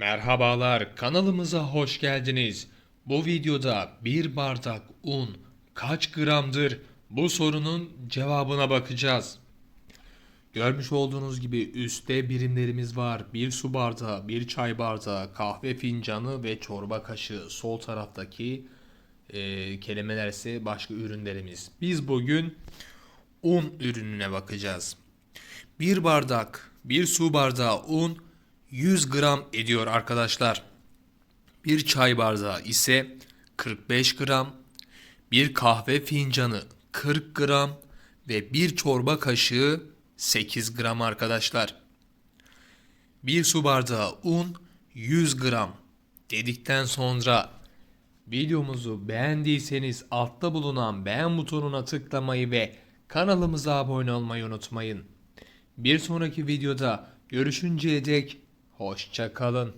Merhabalar, kanalımıza hoş geldiniz. Bu videoda bir bardak un kaç gramdır? Bu sorunun cevabına bakacağız. Görmüş olduğunuz gibi üstte birimlerimiz var. Bir su bardağı, bir çay bardağı, kahve fincanı ve çorba kaşığı. Sol taraftaki e, kelimeler ise başka ürünlerimiz. Biz bugün un ürününe bakacağız. Bir bardak, bir su bardağı un 100 gram ediyor arkadaşlar. Bir çay bardağı ise 45 gram, bir kahve fincanı 40 gram ve bir çorba kaşığı 8 gram arkadaşlar. Bir su bardağı un 100 gram dedikten sonra videomuzu beğendiyseniz altta bulunan beğen butonuna tıklamayı ve kanalımıza abone olmayı unutmayın. Bir sonraki videoda görüşünceye dek hoşça kalın.